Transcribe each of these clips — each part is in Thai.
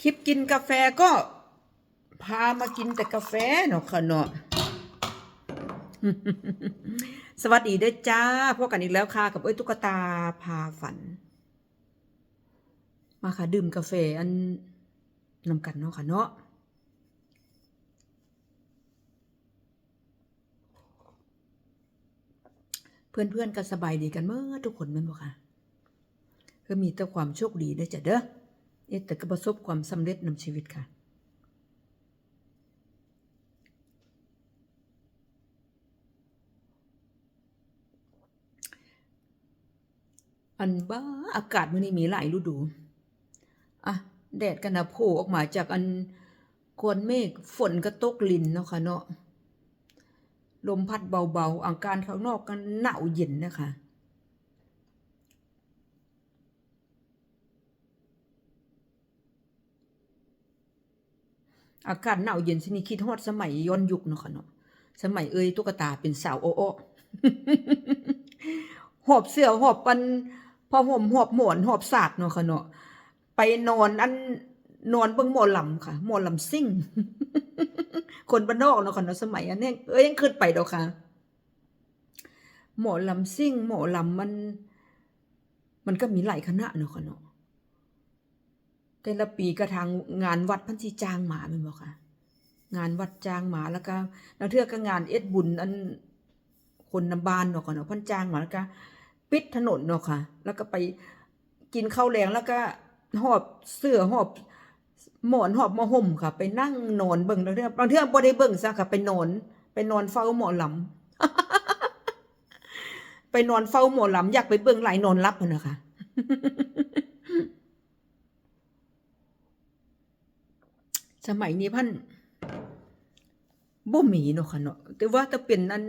คลิปกินกาแฟก็พามากินแต่กาแฟเนาะค่ะเนาะสวัสดีเด้อจ้าพบกันอีกแล้วค่ะ กับเอ้ยตุ๊กตาพาฝัน มาค่ะ ดื่มกาแฟอันนำกันเนาะค่ะเนาะเพื่อนๆก็สบายดีกันเมื่อทุกคนแม่นบ่ค่ะก็มีแต่ความโชคดีเด้อจ้ะเด้อ เอแต่ก็ประสบความสำเร็จนำชีวิตค่ะ อันบ้าอากาศมื้อนี้มีหลายฤดู อะ แดดกันนะโผล่ออกมาจากอันกวนเมฆฝนก็ตกลินเนาะค่ะเนาะลมพัดเบาๆอากาศข้างนอกก็หนาวเย็นนะคะ อากาศหนาวเย็นสินี่คิดฮอดสมัยย้อนยุคเนาะค่ะเนาะสมัยเอ้ยตุ๊กตาเป็นสาวโอ้โอหอบเสื้อหอบปันพอห่มหอบหมอนหอบสาดเนาะค่ะเนาะไปนอนอันนอนเบิ่งหมอลำค่ะหมอลำซิ่ง คนบ้านนอกเนาะค่ะเนาะสมัยอันนี้เอ้ยยังขึ้นไปดอกค่ะ หมอลำซิ่งหมอลำมัน มันก็มีหลายคณะเนาะค่ะเนาะ แต่ละปีก็ทางงานวัดพันธิจ้างหมาแม่นบ่ค่ะ งานวัดจ้างหมาแล้วก็แล้วเทือก็งานเอ็ดบุญอันคนนำบานเนาะค่ะเนาะพันจ้างหมาแล้วก็ปิดถนนเนาะค่ะ แล้วก็ไปกินข้าวแรงแล้วก็หอบเสื้อหอบหมอนหอบมาห่มค่ะ ไปนั่งนอนเบิ่งแล้วเทื่อบางเทื่อบ่ได้เบิ่งซะค่ะไปนอน ไปนอนเฝ้าหมอลำไปนอนเฝ้าหมอลำอยากไปเบิ่งหลายนอนรับพุ่นน่ะค่ะ สมัยนี้พันบ่มีเนาะค่ะเนาะแต่ว่าถ้าเป็นอัน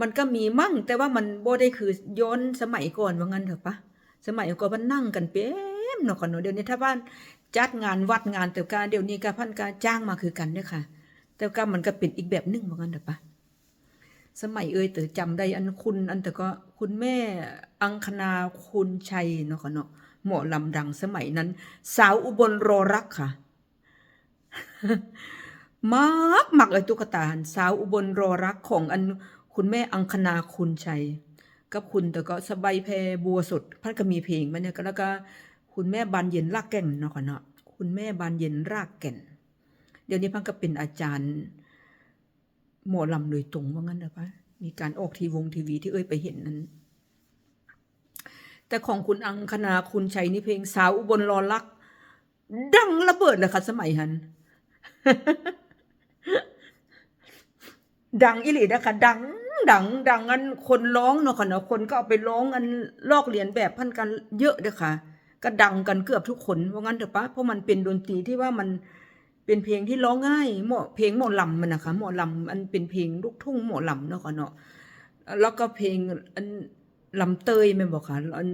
มันก็มีมั่ง แต่ว่ามันบ่ได้คือย้อนสมัยก่อนว่างั้นเถอะปะสมัยก่อนมันนั่งกันเป๊มเนาะค่ะเนาะเดี๋ยวนี้ถ้าบ้านจัดงานวัดงานแต่การเดี๋ยวนี้ก็พันการจ้างมาคือกันเด้อค่ะ แต่ก็มันก็เป็นอีกแบบนึงว่างั้นเถอะปะสมัยเอ่ยเต๋อจำได้อันคุณ อันแต่ก็คุณแม่อังคณาคุณชัยเนาะค่ะเนาะหมอลำดังสมัยนั้น สาวอุบลรอรักค่ะ มากมักเลยตุ๊กตาหันสาวอุบลรอรักของอันคุณแม่อังคณาคุณชัย กับคุณแต่ก็สบายแพรบัวสดพันก็มีเพลงมาเนี่ยก็แล้วก็คุณแม่บานเย็นรากแก่นเนาะค่ะเนาะคุณแม่บานเย็นรากแก่น เดี๋ยวนี้พันก็เป็นอาจารย์หมอลำโดยตรงว่างั้นนะปะมีการออกทีวงทีวีที่เอ้ยไปเห็นนั้น แต่ของคุณอังคณาคุณชัยนี่เพลงสาวอุบลรอรัก ดังระเบิดเลยค่ะสมัยหัน ดังอิหลีนะคะดัง ดัง ดังอันคนร้องเนาะค่ะเนาะคนก็เอาไปร้องอันลอกเลียนแบบพันกันเยอะเด้อค่ะ ก็ดังกันเกือบทุกคนว่างั้นเถอะปะเพราะมันเป็นดนตรีที่ว่ามันเป็นเพลงที่ร้องง่ายเหมาะเพลงหมอลำมันนะคะหมอลำอันเป็นเพลงลูกทุ่งหมอลำเนาะค่ะเนาะแล้วก็เพลงอันลำเตยแม่นบอกค่ะอัน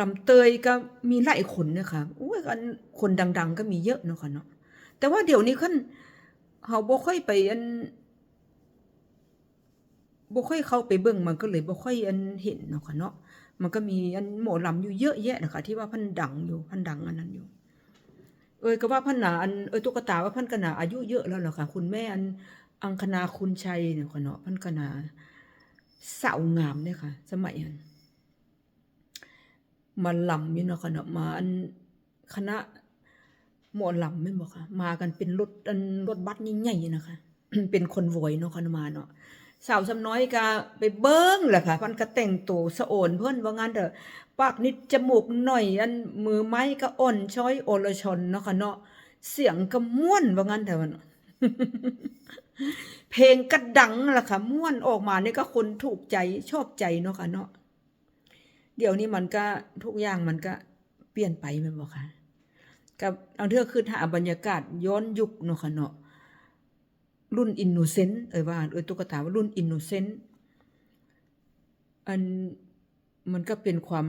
ลำเตยก็มีหลายคนนะคะโอ้ยอันคนดัง ๆ ก็มีเยอะเนาะค่ะเนาะ แต่ว่าเดี๋ยวนี้คันเฮาบ่ค่อยไปอันบ่ค่อยเข้าไปเบิ่งมันก็เลยบ่ค่อยอันเห็นเนาะค่ะเนาะมันก็มีอันหมอลำอยู่เยอะแยะนะคะที่ว่าพันดังอยู่พันดังอันนั้นอยู่ เอ้ยก็ว่าพันหนาอันเอ้ยตุ๊กตาว่าพันกนาอายุเยอะแล้วล่ะค่ะคุณแม่อันอังคณาคุณชัยเนี่ยค่ะเนาะพันกนาสาวงามเด้อค่ะ สมัยนั้นมาลำอยู่เนาะค่ะเนาะมาอันคณะ หมอลำแม่นบ่ค่ะ มากันเป็นรถอันรถบัสใหญ่ๆนะคะ เป็นคนโวยเนาะค่ะมาเนาะสาวสำน้อยก็ไปเบิ้งแหละค่ะมันก็แต่งตัวสะโอนเพิ่อนว่างั้นเถอะปากนิดจมูกหน่อยอันมือไม้ก็อ่อนช้อยโอลชนเนาะค่ะเนาะเสียงก็ม่วนว่างั้นเถอะมันเพลงก็ดังล่ะค่ะม่วนออกมานี่ก็คนถูกใจชอบใจเนาะค่ะเนาะเดี๋ยวนี้มันก็ทุกอย่างมันก็เปลี่ยนไปม่นบ่ค่ะ กับเอาเทื่อคือหาบรรยากาศย้อนยุคเนาะค่ะเนาะรุ่นอินโนเซนต์เอ่ยว่าเอ่ยตุ๊กตาว่ารุ่นอินโนเซนต์อันมันก็เป็นความ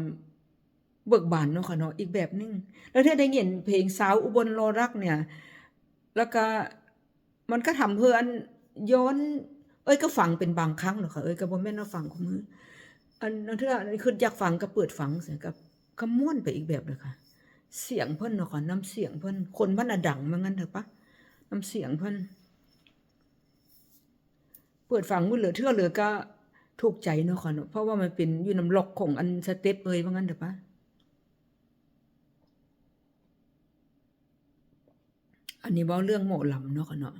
เบิกบานเนาะค่ะเนาะอีกแบบหนึง แล้วถ้าได้เห็นเพลงสาวอุบลรอรักเนี่ย แล้วก็มันก็ทำเพื่ออันย้อน เอ้ยก็ฟังเป็นบางครั้งเนาะค่ะเอ้ยก็บ่แม่นว่าฟังของมืออันนั้นเทื่ออันนี้คืออยากฟังก็เปิดฟังเสียกับก็ม่วนไปอีกแบบเลยค่ะ เสียงเพิ่นเนาะค่ะน้ำเสียงเพิ่นคนเพิ่นน่ะดังมางั้นเถอะปะน้ำเสียงเพิ่นเปิดฟังมือเหลือเทื่อเหลือก็ถูกใจเนาะค่ะเนาะเพราะว่ามันเป็นอยู่น้ำล็อกของอันสเต็ปเอ่ยว่างั้นเถอะปะอันนี้ว้าเรื่องหมอลำเนาะค่ะเนาะ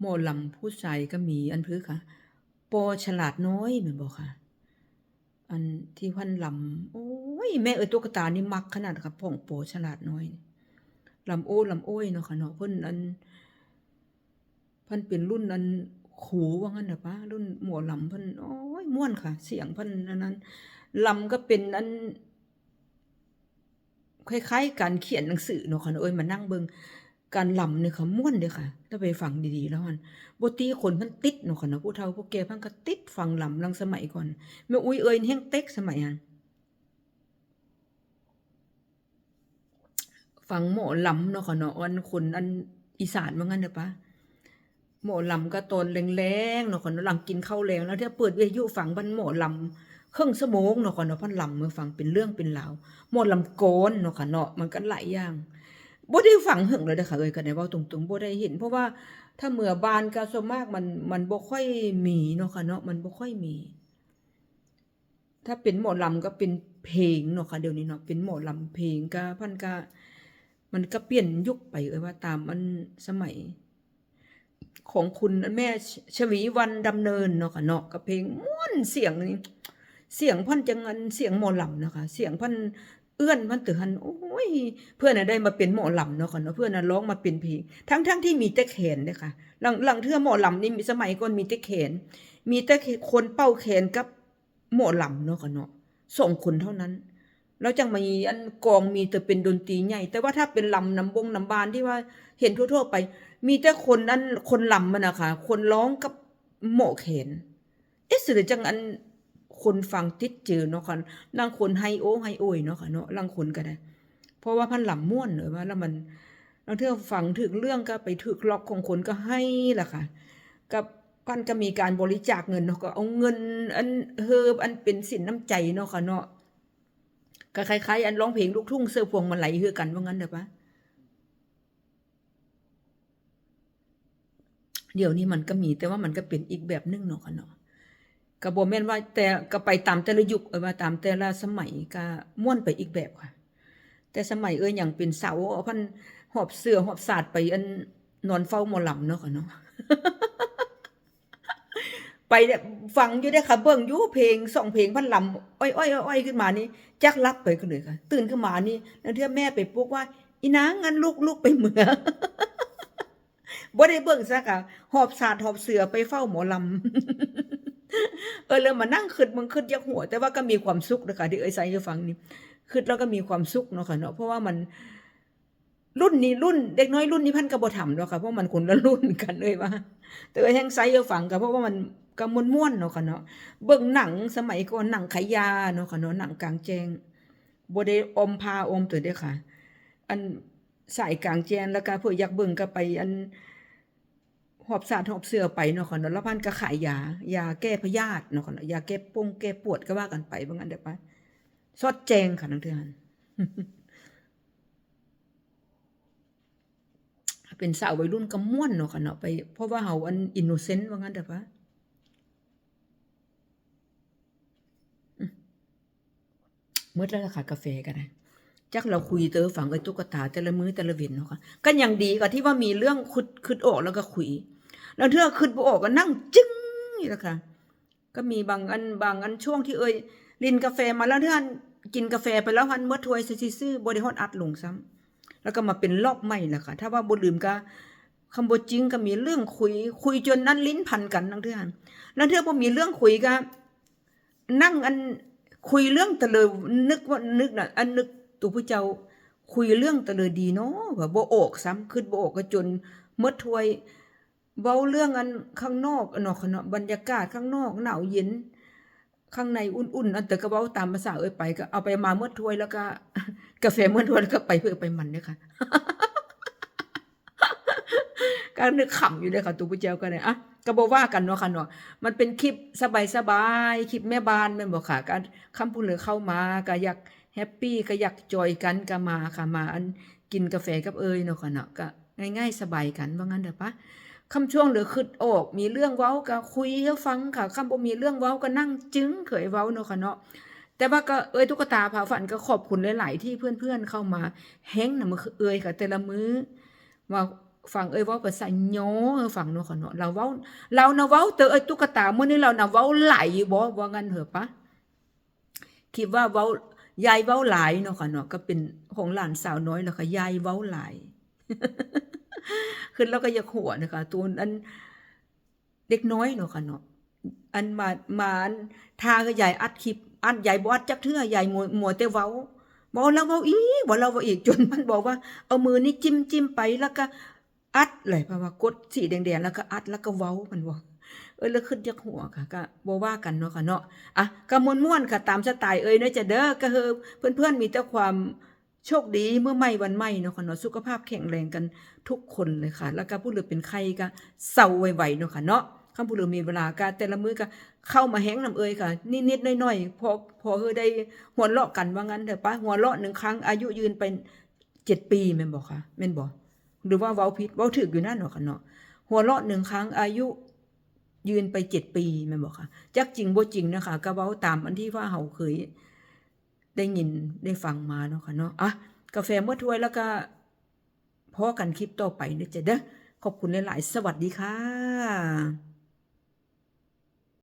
หมอลำผู้ชายก็มีอันพือค่ะปอฉลาดน้อยแม่นบ่ค่ะ อันที่พันลำโอ้ ยแม่เอ้ยตุ๊กตานี่มักขนาดครับพ่องโปฉลาดน้อยลำโอ้ลำโอ้ยเนาะค่ะเนาะเพิ่นอันเพิ่นเป็นรุ่นอันขูว่างั้นน่ะปะรุ่นหมอลำเพิ่นโอ้ยม่วนค่ะ เสียงเพิ่นอันนั้นลำก็เป็นอันคล้ายๆการเขียนหนังสือเนาะค่ะเอ้ยมานั่งเบิ่งการลำเนี่ยค่ะม่วนเด้อค่ะ ถ้าไปฟังดีๆแล้วมันบ่ตีคนพ่นติดเนาะค่ะเนาะผู้เฒ่าผู้แก่พิ่นก็ติดฟังลำลังสมัยก่อนแม่อุ้ยเอ้ยนี่แฮงเต็กสมัยนั้น ฟังหมอลำเนาะค่ะเนาะอันคนอันอีสานว่างั้นเด้อปะหมอลำก็ตอนแรงๆเนาะค่ะเนาะหลังกินข้าวแรงแล้วเดี๋ยวเปิดวิทยุฟังบันหมอลำเครึ่องชั่วโมงเนาะค่ะเนาะพันลำมาฟังเป็นเรื่องเป็นราวหมอลำโกนเนาะค่ะเนาะมันก็หลายอย่างบ่ได้ฟังหึงเลยเด้อค่ะเอ้ยก็ได้เว้าตรงๆบ่ได้เห็น เพราะว่าถ้าเมื่อบ้านก็ส่วนมากมันมันบ่ค่อยมีเนาะค่ะเนาะมันบ่ค่อยมี ถ้าเป็นหมอลำก็เป็นเพลงเนาะค่ะเดี๋ยวนี้เนาะเป็นหมอลำเพลงก็พันก็ มันก็เปลี่ยนยุคไปเอ้ยว่าตามมันสมัย ของคุณแม่ชวีวันดำเนินเนาะค่ะเนาะกับเพลงม่วนเสียงนี่เสียงพันจังอันเสียงหมอลำนะคะเสียงพันเอื้อนพันตือหันโอ้ยเพื่อนน่ะได้มาเป็นหมอลำเนาะค่ะเนาะเพื่อนน่ะร้องมาเป็นเพลงทั้งทั้งที่มีแต่แขนเด้ค่ะหลังหลังเทื่อหมอลำนี่มีสมัยก่อนมีแต่แขน มีแต่คนเป้าแขนกับหมอลำเนาะค่ะเนาะสองคนเท่านั้น แล้วจังมีอันกองมีแต่เป็นดนตรีใหญ่ แต่ว่าถ้าเป็นลำนำบงนำบานที่ว่าเห็นทั่วๆไป มีแต่คนอันคนลำมันนะคะคนร้องกับหมอแขนเอ๊ะสื่อจังอันคนฟังติดเจอเนาะค่ะลางคนไฮโอไฮโอยเนาะค่ะเนาะลางคนก็ได้ เพราะว่าพันลำม่วนเนอว่าแล้วมันลาเทื่อฟังถึงเรื่องก็ไปถึกล็อกของคนก็ให้ล่ะค่ะ กับพันก็มีการบริจาคเงินเนาะก็เอาเงินอันเฮิบอันเป็นสินน้ำใจเนาะค่ะเนาะ ก็คล้ายๆอันร้องเพลงลูกทุ่งเสื้อพวงมันไหลคือกันว่างั้นเด้อปะเดี๋ยวนี้มันก็มีแต่ว่ามันก็เป็นอีกแบบนึงเนาะค่ะเนาะก็บ่แม่นว่าแต่ก็ไปตามแต่ละยุคเอ้ยว่าตามแต่ละสมัยก็ม่วนไปอีกแบบค่ะ แต่สมัยเอ้ยยังเป็นเอาพันหอบเสือหอบสาดไปอันนอนเฝ้าหมอลำเนาะค่ะเนาะ ไปเนี่ยฟังอยู่ได้ค่ะเบิ่งอยู่เพลงสองเพลงพันลำอ้อยอ้อยอ้อยขึ้นมานี่จักรับไปกันเลยค่ะ ตื่นขึ้นมานี่แล้วเทื่อแม่ไปปลุกว่า อีนางงั้นลูกลูกไปเมืองบ่ได้เบิ่งซะค่ะหอบสาดหอบเสือไปเฝ้าหมอลำเออแล้วมานั่งคิดมึงคิดยักหัว แต่ว่าก็มีความสุขนะคะที่เอ้ยใส่ให้ฟังนี่คิดแล้วก็มีความสุขเนาะค่ะเนาะเพราะว่ามันรุ่นนี้รุ่นเด็กน้อยรุ่นนี้พันก็บ่ทำเนาะค่ะเพราะมันคนละรุ่นกันเลยว่าแต่ว่าแห่งไซเออฟังก็เพราะว่ามัน ก็ม่วนๆเนาะค่ะเนาะเบิ่งหนังสมัยก่อนหนังขายยาเนาะค่ะเนาะหนังกลางแจ้งบ่ได้อมพาอมตัวเด้อค่ะ อันสายกลางแจ้งแล้วก็เพื่ออยากเบิ่งก็ไปอันหอบสาดหอบเสือไปเนาะค่ะเนาะแล้วพันก็ขายยายาแก้พยาธิเนาะค่ะเนาะยาแก้ปงแก้ปวดก็ว่ากันไปว่างั้นเด้อปะสอดแจงค่ะนังเทือนเป็นสาววัยรุ่นก็ม่วนเนาะค่ะเนาะไปเพราะว่าเฮาอันอินโนเซนต์ว่างั้นเด้อปะอืมห มืดแล้วล่ะค่ะกาแฟก็ได้จักเราคุยเตอฝังไอ้ตุ๊กตาแต่ละมื้อแต่ละเว้นเนาะค่ะก็ยังดีกว่าที่ว่ามีเรื่องคุดคุดออกแล้วก็คุย แล้วเทื่อคุดบ่ออกก็นั่งจึ้งนี่แหละค่ะก็มีบางอันบางอันช่วงที่เอ่ยลินกาแฟมาแล้วเทือกินกาแฟไปแล้วหันเมื่อถ้วยซื่อๆบ่ได้ฮอดอัดลงซ้ำแล้วก็มาเป็นรอบใหม่แหละค่ะ ถ้าว่าบ่ลืมก็คำบ่จริงก็มีเรื่องคุย คุยจนนั้นลิ้นพันกันทั้งเทื่อแล้วเทื่อบ่มีเรื่องคุยก็นั่งอัน คุยเรื่องตะเลยนึกว่านึกน่ะอันนึกตัวผู้เจ้า คุยเรื่องตะเลยดีเนาะว่าบ่ออกซ้ำขึ้นโบอกก็จนหมดถวยเว้าเรื่องอันข้างนอกอันนาะค่ะเนาะบรรยากาศข้างนอกหนาวเย็น ข้างในอุ่นๆอันแต่ก็เว้าตามภาษาเอ้ยไปก็เอาไปมาเมื่อถวยแล้วก็ กาแฟเมื่อถวยแล้วก็ไปเพื่อไปมันเนี่ยค่ะก็นึกขำอยู่เลยค่ะตูผู้เจ้าก็เลยอะ ก็บอกว่ากันเนาะค่ะเนาะมันเป็นคลิปสบายๆคลิปแม่บ้านแม่นบอกค่ะการคำพูดเหลือเข้ามาก็อยากแฮปปี้ก็อยากจอยกันก็มาค่ะมาอันกินกาแฟกับเอ้ยเนาะค่ะเนาะก็ง่ายๆสบายกันว่างั้นเด้อปะคำช่วงเหลือคิดออก มีเรื่องเว้าก็คุยให้ฟังค่ะคำบ่มีเรื่องเว้าก็นั่งจึ้งเขยเว้าเนาะค่ะเนาะแต่ว่าก็เอ้ยตุ๊กตาพาฝันก็ขอบคุณหลาย ๆ ที่เพื่อนๆเข้ามาแฮงน่ะมือเอ้ยค่ะแต่ละมื้อว่า ฟังเอ้ยว้าภาษาโยเออฟังเนาะค่ะนาะเราเว้า เรานะเว้าเตอเอ้ยตุ๊กตาเมื้อนี้เรานะเว้าไหลบ่ว่างั้นเหรอปะคิดว่าเว้ายายเว้าหลายเนาะค่ะเนาะก็เป็นของหลานสาวน้อยเนาะค่ะยายเว้าหลายขึ้นแล้วก็อยากหัวนะคะตัวอันเด็กน้อยเนาะค่ะเนาะอันมามาอันทาก็ยายอัดคลิปอัดยายบ่อัดจักเทื่อยายมัวมัวแต่เว้าบ่แล้วเว้าอีกบ่เราเว้าอีกจนมันบอกว่า เอามือนี่จิ้มจิ้มไปแล้วก็ อัดเลยเพราะว่ากดสีแดงๆแล้วก็อัดแล้วก็เว้ามันบอกเอ้ยแล้วขึ้นจากหัวค่ะก็บ่ว่ากันเนาะค่ะเนาะอะก็ม่วนๆค่ะ ตามสไตล์เอ้ยเนาะจะเด้อก็คือเพื่อนๆมีแต่ความโชคดีเมื่อไม่วันไม่เนาะค่ะเนาะสุขภาพแข็งแรงกันทุกคนเลยค่ะ แล้วก็ผู้เหลือเป็นไข้ก็เศร้าไวๆเนาะค่ะเนาะคำผู้เหลือมีเวลาก็แต่ละมื้อก็เข้ามาแฮงนํเอ้ยค่ะนิดๆหน่อยๆพอพอเฮอได้หัวเราะกันว่างั้นเถอะปะหัวเราะหนึ่งครั้งอายุยืนเป็นเจ็ดปีแม่นบ่คะแม่นบ่ หรือว่าเว้าพิษเว้าถึกอยู่นั่นเนาะค่ะเนาะหัวเราะหนึ่งครั้งอายุยืนไปเจ็ดปีแม่นบอกค่ะ จักจริงบ่จริงนะคะก็เว้าตามอันที่ว่าเฮาเคยได้ยินได้ฟังมาเนาะค่ะเนาะอะกาแฟเมื่อถ้วยแล้วก็พอกันคลิปต่อไปเด้อจ้ะเด้อขอบคุณหลาย ๆ สวัสดีค่ะ